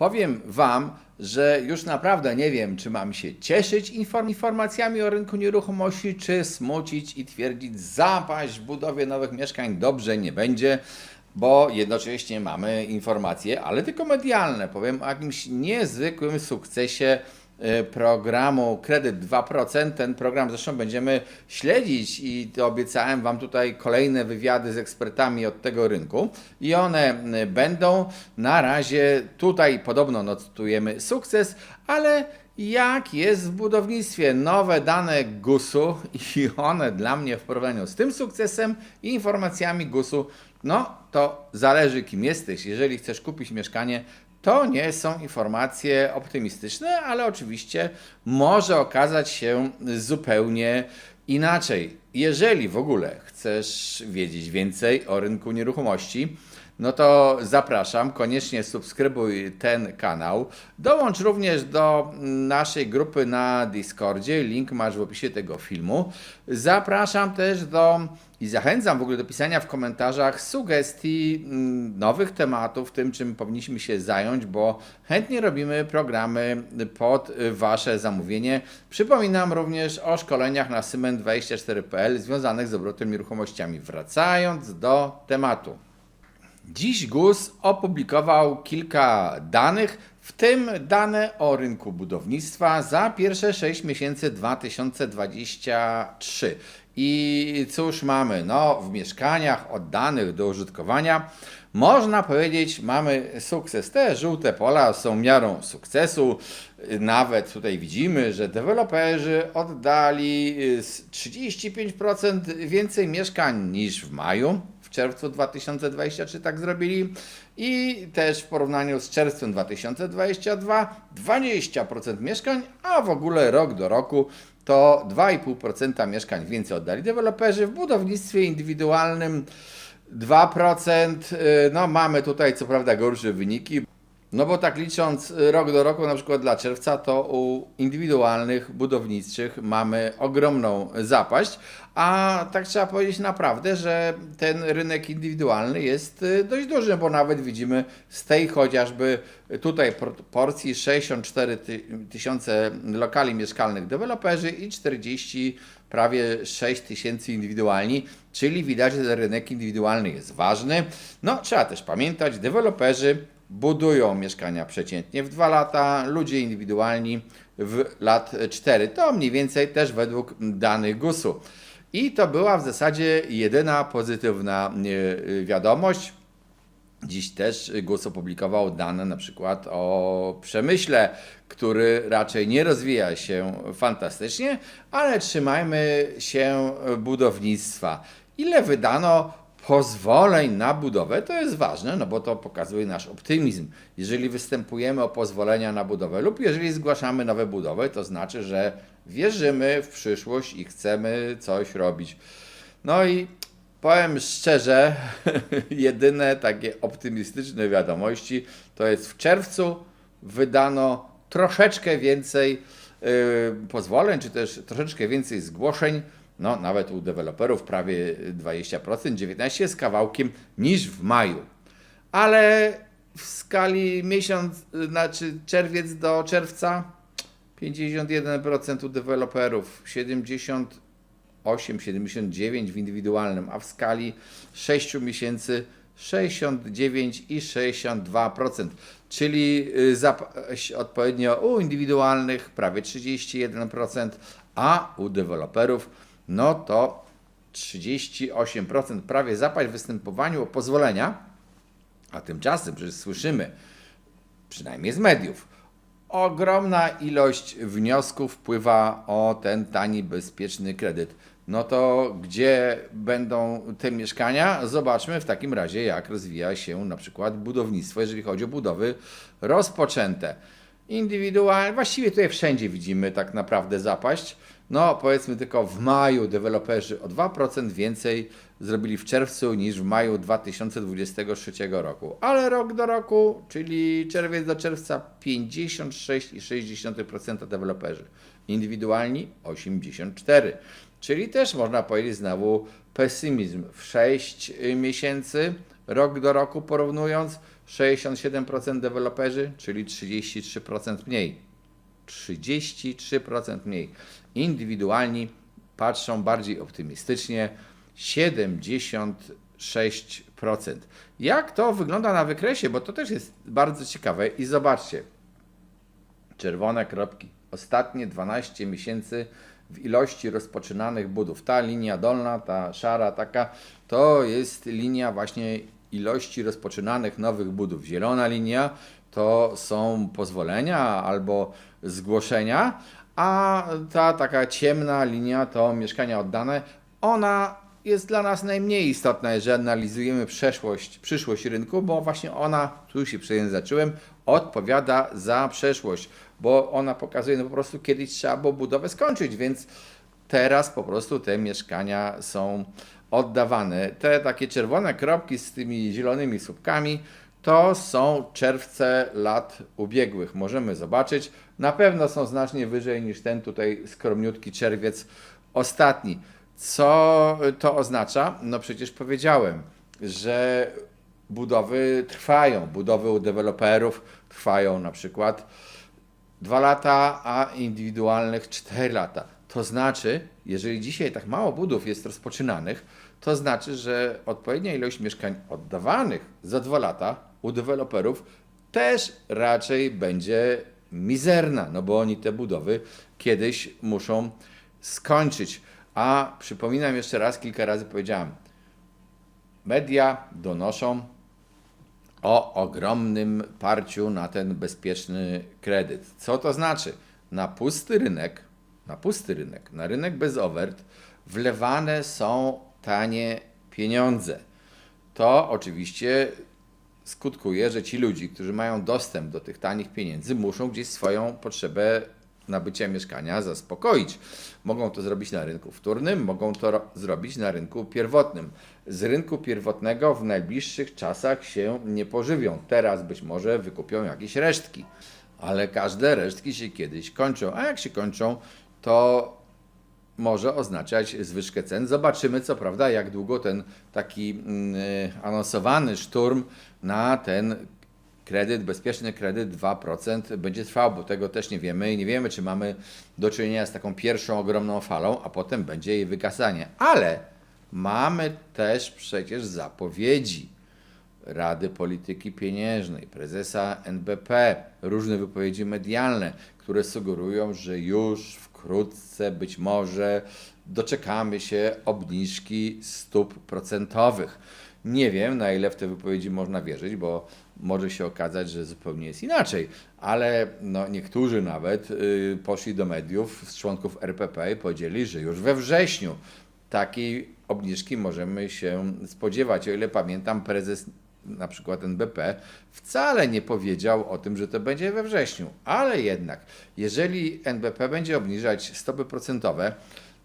powiem Wam, że już naprawdę nie wiem, czy mam się cieszyć inform- informacjami o rynku nieruchomości, czy smucić i twierdzić, zapaść w budowie nowych mieszkań dobrze nie będzie, bo jednocześnie mamy informacje, ale tylko medialne. Powiem o jakimś niezwykłym sukcesie programu Kredyt 2%. Ten program zresztą będziemy śledzić i obiecałem Wam tutaj kolejne wywiady z ekspertami od tego rynku i one m, będą. Na razie tutaj podobno notujemy sukces, ale jak jest w budownictwie? Nowe dane GUS-u i one dla mnie w porównaniu z tym sukcesem i informacjami GUS-u, no to zależy kim jesteś. Jeżeli chcesz kupić mieszkanie, to nie są informacje optymistyczne, ale oczywiście może okazać się zupełnie inaczej. Jeżeli w ogóle chcesz wiedzieć więcej o rynku nieruchomości, no to zapraszam, koniecznie subskrybuj ten kanał. Dołącz również do naszej grupy na Discordzie, link masz w opisie tego filmu. Zapraszam też do i zachęcam w ogóle do pisania w komentarzach sugestii mm, nowych tematów, tym czym powinniśmy się zająć, bo chętnie robimy programy pod Wasze zamówienie. Przypominam również o szkoleniach na Symen24.pl związanych z obrotem nieruchomościami. Wracając do tematu. Dziś GUS opublikował kilka danych, w tym dane o rynku budownictwa za pierwsze 6 miesięcy 2023. I cóż mamy? No, w mieszkaniach oddanych do użytkowania można powiedzieć, mamy sukces. Te żółte pola są miarą sukcesu. Nawet tutaj widzimy, że deweloperzy oddali y, z 35% więcej mieszkań niż w maju w czerwcu 2023 tak zrobili i też w porównaniu z czerwcem 2022 20% mieszkań, a w ogóle rok do roku to 2,5% mieszkań więcej oddali deweloperzy w budownictwie indywidualnym 2%. y, No mamy tutaj co prawda gorsze wyniki. No bo tak licząc y, rok do roku, na przykład dla czerwca, to u indywidualnych budowniczych mamy ogromną zapaść, a tak trzeba powiedzieć naprawdę, że ten rynek indywidualny jest y, dość duży, bo nawet widzimy z tej chociażby tutaj por- porcji 64 ty- tysiące lokali mieszkalnych deweloperzy i 40 prawie 6 tysięcy indywidualni, czyli widać, że rynek indywidualny jest ważny. No trzeba też pamiętać, deweloperzy budują mieszkania przeciętnie w 2 lata, ludzie indywidualni w lat 4. To mniej więcej też według danych GUS-u. I to była w zasadzie jedyna pozytywna e, wiadomość. Dziś też GUS opublikował dane na przykład o przemyśle, który raczej nie rozwija się fantastycznie, ale trzymajmy się budownictwa. Ile wydano pozwoleń na budowę? To jest ważne, no bo to pokazuje nasz optymizm. Jeżeli występujemy o pozwolenia na budowę lub jeżeli zgłaszamy nowe budowy, to znaczy, że wierzymy w przyszłość i chcemy coś robić. No i Powiem szczerze, jedyne takie optymistyczne wiadomości to jest w czerwcu wydano troszeczkę więcej y, pozwoleń, czy też troszeczkę więcej zgłoszeń, no nawet u deweloperów prawie 20%, 19 z kawałkiem niż w maju. Ale w skali miesiąc, znaczy czerwiec do czerwca 51% u deweloperów, 70 8,79 w indywidualnym, a w skali 6 miesięcy 69 i 62%, czyli y, zapaść odpowiednio u indywidualnych prawie 31%, a u deweloperów no to 38%, prawie zapaść w występowaniu o pozwolenia, a tymczasem przecież słyszymy, przynajmniej z mediów, ogromna ilość wniosków wpływa o ten tani, bezpieczny kredyt. No to gdzie będą te mieszkania? Zobaczmy w takim razie, jak rozwija się na przykład budownictwo, jeżeli chodzi o budowy rozpoczęte. Indywidualnie, właściwie tutaj wszędzie widzimy tak naprawdę zapaść. No, powiedzmy tylko w maju deweloperzy o 2% więcej zrobili w czerwcu niż w maju 2023 roku. Ale rok do roku, czyli czerwiec do czerwca 56,6% deweloperzy. Indywidualni 84. Czyli też można powiedzieć znowu pesymizm. W 6 miesięcy, rok do roku porównując, 67% deweloperzy, czyli 33% mniej. 33% mniej. Indywidualni patrzą bardziej optymistycznie 76%. Jak to wygląda na wykresie? Bo to też jest bardzo ciekawe i zobaczcie. Czerwone kropki. Ostatnie 12 miesięcy w ilości rozpoczynanych budów. Ta linia dolna, ta szara taka, to jest linia właśnie ilości rozpoczynanych nowych budów. Zielona linia to są pozwolenia albo zgłoszenia, a ta taka ciemna linia to mieszkania oddane. Ona jest dla nas najmniej istotna, jeżeli analizujemy przeszłość, przyszłość rynku, bo właśnie ona, tu się przejęzyczyłem, odpowiada za przeszłość, bo ona pokazuje, no po prostu kiedyś trzeba było budowę skończyć, więc teraz po prostu te mieszkania są oddawane. Te takie czerwone kropki z tymi zielonymi słupkami to są czerwce lat ubiegłych. Możemy zobaczyć. Na pewno są znacznie wyżej niż ten tutaj skromniutki czerwiec ostatni. Co to oznacza? No przecież powiedziałem, że budowy trwają. Budowy u deweloperów trwają na przykład 2 lata, a indywidualnych 4 lata. To znaczy, jeżeli dzisiaj tak mało budów jest rozpoczynanych, to znaczy, że odpowiednia ilość mieszkań oddawanych za 2 lata u deweloperów też raczej będzie mizerna, no bo oni te budowy kiedyś muszą skończyć. A przypominam jeszcze raz, kilka razy powiedziałem, media donoszą o ogromnym parciu na ten bezpieczny kredyt. Co to znaczy? Na pusty rynek, na pusty rynek, na rynek bez ofert wlewane są tanie pieniądze. To oczywiście skutkuje, że ci ludzie, którzy mają dostęp do tych tanich pieniędzy, muszą gdzieś swoją potrzebę nabycia mieszkania zaspokoić. Mogą to zrobić na rynku wtórnym, mogą to ro- zrobić na rynku pierwotnym. Z rynku pierwotnego w najbliższych czasach się nie pożywią. Teraz być może wykupią jakieś resztki, ale każde resztki się kiedyś kończą. A jak się kończą, to może oznaczać zwyżkę cen. Zobaczymy, co prawda, jak długo ten taki mm, anonsowany szturm na ten kredyt, bezpieczny kredyt 2% będzie trwał, bo tego też nie wiemy i nie wiemy, czy mamy do czynienia z taką pierwszą ogromną falą, a potem będzie jej wygasanie. Ale mamy też przecież zapowiedzi Rady Polityki Pieniężnej, prezesa NBP, różne wypowiedzi medialne, które sugerują, że już wkrótce być może doczekamy się obniżki stóp procentowych. Nie wiem, na ile w te wypowiedzi można wierzyć, bo może się okazać, że zupełnie jest inaczej, ale no, niektórzy nawet y, poszli do mediów z członków RPP i powiedzieli, że już we wrześniu takiej obniżki możemy się spodziewać. O ile pamiętam, prezes na przykład NBP wcale nie powiedział o tym, że to będzie we wrześniu, ale jednak, jeżeli NBP będzie obniżać stopy procentowe,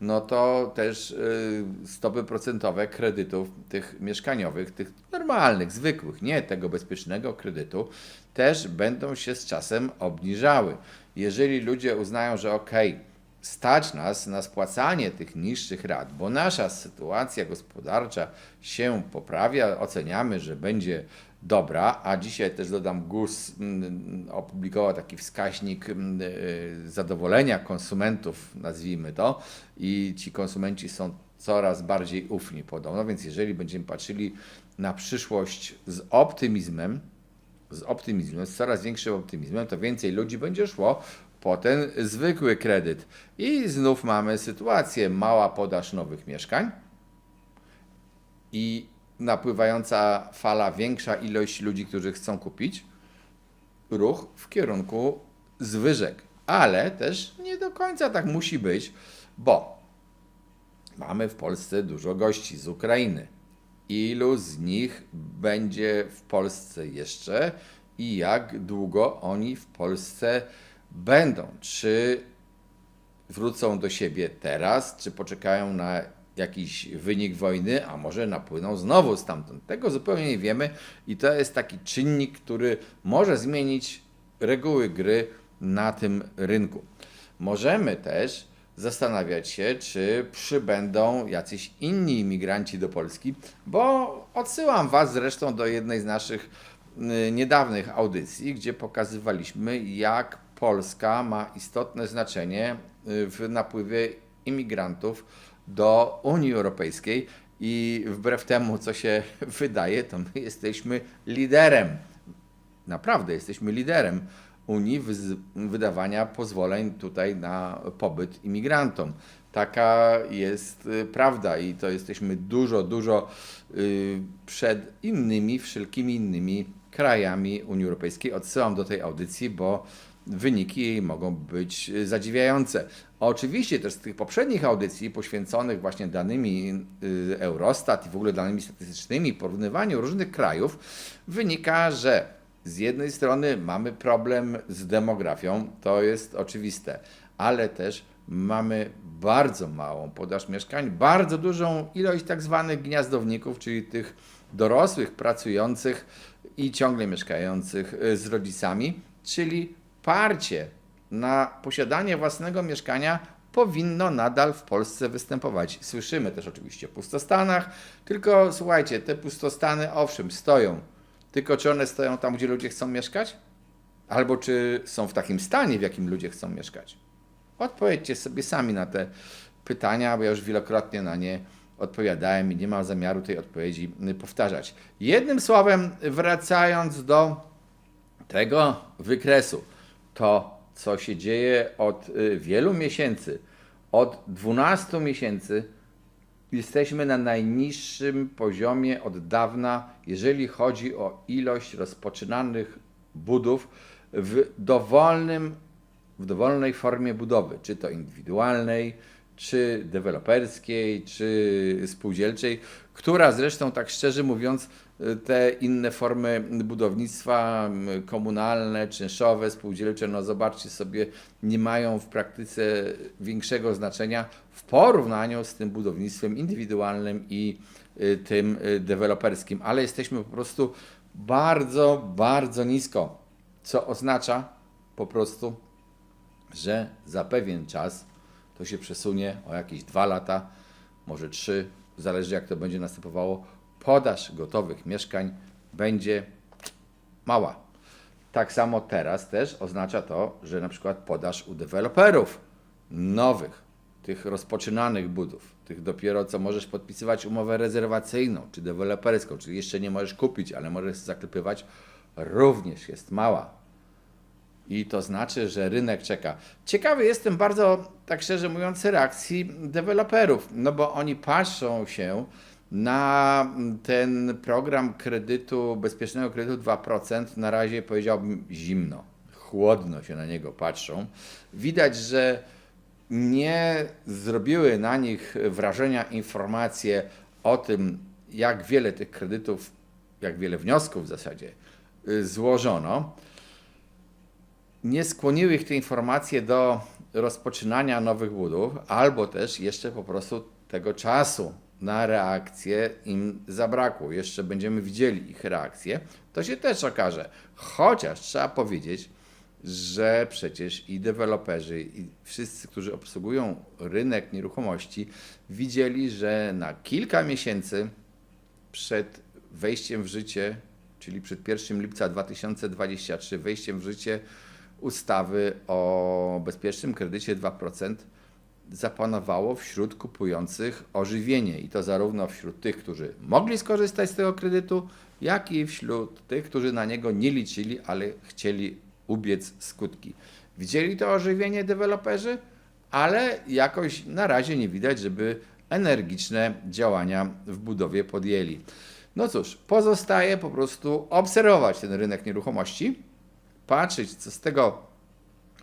no to też y, stopy procentowe kredytów tych mieszkaniowych, tych normalnych, zwykłych, nie tego bezpiecznego kredytu, też będą się z czasem obniżały. Jeżeli ludzie uznają, że okej, stać nas na spłacanie tych niższych rat, bo nasza sytuacja gospodarcza się poprawia, oceniamy, że będzie dobra, a dzisiaj też dodam GUS mm, opublikował taki wskaźnik mm, y, zadowolenia konsumentów, nazwijmy to, i ci konsumenci są coraz bardziej ufni podobno, więc jeżeli będziemy patrzyli na przyszłość z optymizmem, z optymizmem, z coraz większym optymizmem, to więcej ludzi będzie szło po ten zwykły kredyt. I znów mamy sytuację, mała podaż nowych mieszkań i napływająca fala, większa ilość ludzi, którzy chcą kupić, ruch w kierunku zwyżek. Ale też nie do końca tak musi być, bo mamy w Polsce dużo gości z Ukrainy. Ilu z nich będzie w Polsce jeszcze i jak długo oni w Polsce będą? Czy wrócą do siebie teraz, czy poczekają na jakiś wynik wojny, a może napłyną znowu stamtąd. Tego zupełnie nie wiemy i to jest taki czynnik, który może zmienić reguły gry na tym rynku. Możemy też zastanawiać się, czy przybędą jacyś inni imigranci do Polski, bo odsyłam Was zresztą do jednej z naszych y, niedawnych audycji, gdzie pokazywaliśmy, jak Polska ma istotne znaczenie y, w napływie imigrantów do Unii Europejskiej i wbrew temu, co się wydaje, to my jesteśmy liderem. Naprawdę jesteśmy liderem Unii w wydawania pozwoleń tutaj na pobyt imigrantom. Taka jest y, prawda i to jesteśmy dużo, dużo y, przed innymi, wszelkimi innymi krajami Unii Europejskiej. Odsyłam do tej audycji, bo wyniki jej mogą być y, zadziwiające. Oczywiście też z tych poprzednich audycji poświęconych właśnie danymi y, Eurostat i w ogóle danymi statystycznymi, porównywaniu różnych krajów, wynika, że z jednej strony mamy problem z demografią, to jest oczywiste, ale też mamy bardzo małą podaż mieszkań, bardzo dużą ilość tak zwanych gniazdowników, czyli tych dorosłych, pracujących i ciągle mieszkających y, z rodzicami, czyli parcie na posiadanie własnego mieszkania powinno nadal w Polsce występować. Słyszymy też oczywiście o pustostanach, tylko słuchajcie, te pustostany owszem stoją, tylko czy one stoją tam, gdzie ludzie chcą mieszkać? Albo czy są w takim stanie, w jakim ludzie chcą mieszkać? Odpowiedzcie sobie sami na te pytania, bo ja już wielokrotnie na nie odpowiadałem i nie mam zamiaru tej odpowiedzi powtarzać. Jednym słowem, wracając do tego wykresu, to co się dzieje od y, wielu miesięcy, od 12 miesięcy, jesteśmy na najniższym poziomie od dawna, jeżeli chodzi o ilość rozpoczynanych budów w dowolnym, w dowolnej formie budowy, czy to indywidualnej, czy deweloperskiej, czy spółdzielczej, która zresztą, tak szczerze mówiąc, te inne formy budownictwa komunalne, czynszowe, spółdzielcze, no zobaczcie sobie, nie mają w praktyce większego znaczenia w porównaniu z tym budownictwem indywidualnym i y, tym y, deweloperskim, ale jesteśmy po prostu bardzo, bardzo nisko, co oznacza po prostu, że za pewien czas to się przesunie o jakieś dwa lata, może trzy, zależy jak to będzie następowało, podaż gotowych mieszkań będzie mała. Tak samo teraz też oznacza to, że na przykład podaż u deweloperów nowych, tych rozpoczynanych budów, tych dopiero co możesz podpisywać umowę rezerwacyjną czy deweloperską, czyli jeszcze nie możesz kupić, ale możesz zaklepywać, również jest mała. I to znaczy, że rynek czeka. Ciekawy jestem bardzo, tak szczerze mówiąc, reakcji deweloperów, no bo oni patrzą się na ten program kredytu, bezpiecznego kredytu 2%, na razie powiedziałbym zimno, chłodno się na niego patrzą. Widać, że nie zrobiły na nich wrażenia informacje o tym, jak wiele tych kredytów, jak wiele wniosków w zasadzie y, złożono. Nie skłoniły ich te informacje do rozpoczynania nowych budów, albo też jeszcze po prostu tego czasu na reakcję im zabrakło. Jeszcze będziemy widzieli ich reakcję. To się też okaże. Chociaż trzeba powiedzieć, że przecież i deweloperzy, i wszyscy, którzy obsługują rynek nieruchomości, widzieli, że na kilka miesięcy przed wejściem w życie, czyli przed 1 lipca 2023, wejściem w życie ustawy o bezpiecznym kredycie 2% zapanowało wśród kupujących ożywienie i to zarówno wśród tych, którzy mogli skorzystać z tego kredytu, jak i wśród tych, którzy na niego nie liczyli, ale chcieli ubiec skutki. Widzieli to ożywienie deweloperzy, ale jakoś na razie nie widać, żeby energiczne działania w budowie podjęli. No cóż, pozostaje po prostu obserwować ten rynek nieruchomości patrzeć, co z tego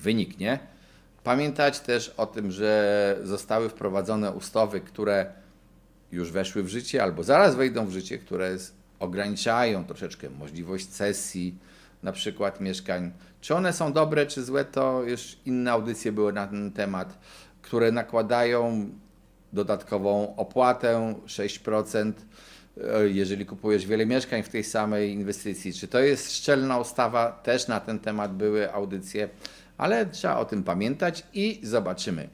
wyniknie. Pamiętać też o tym, że zostały wprowadzone ustawy, które już weszły w życie albo zaraz wejdą w życie, które ograniczają troszeczkę możliwość cesji na przykład mieszkań. Czy one są dobre, czy złe, to już inne audycje były na ten temat, które nakładają dodatkową opłatę 6% E, jeżeli kupujesz wiele mieszkań w tej samej inwestycji. Czy to jest szczelna ustawa? Też na ten temat były audycje, ale trzeba o tym pamiętać i zobaczymy.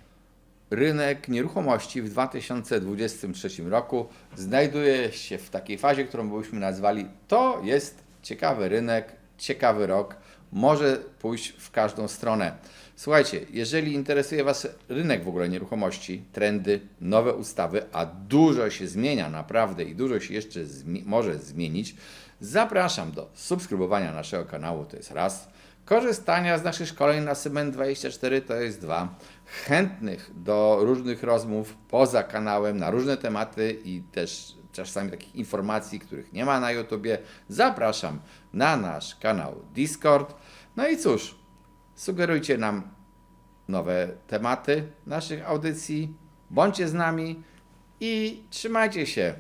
Rynek nieruchomości w 2023 roku znajduje się w takiej fazie, którą byśmy nazwali to jest ciekawy rynek, ciekawy rok, może pójść w każdą stronę. Słuchajcie, jeżeli interesuje Was rynek w ogóle nieruchomości, trendy, nowe ustawy, a dużo się zmienia naprawdę i dużo się jeszcze zmi- może zmienić, zapraszam do subskrybowania naszego kanału, to jest raz. Korzystania z naszych szkoleń na Cement24 to jest dwa. Chętnych do różnych rozmów poza kanałem na różne tematy i też czasami takich informacji, których nie ma na YouTubie, zapraszam na nasz kanał Discord. No i cóż, sugerujcie nam nowe tematy naszych audycji, bądźcie z nami i trzymajcie się.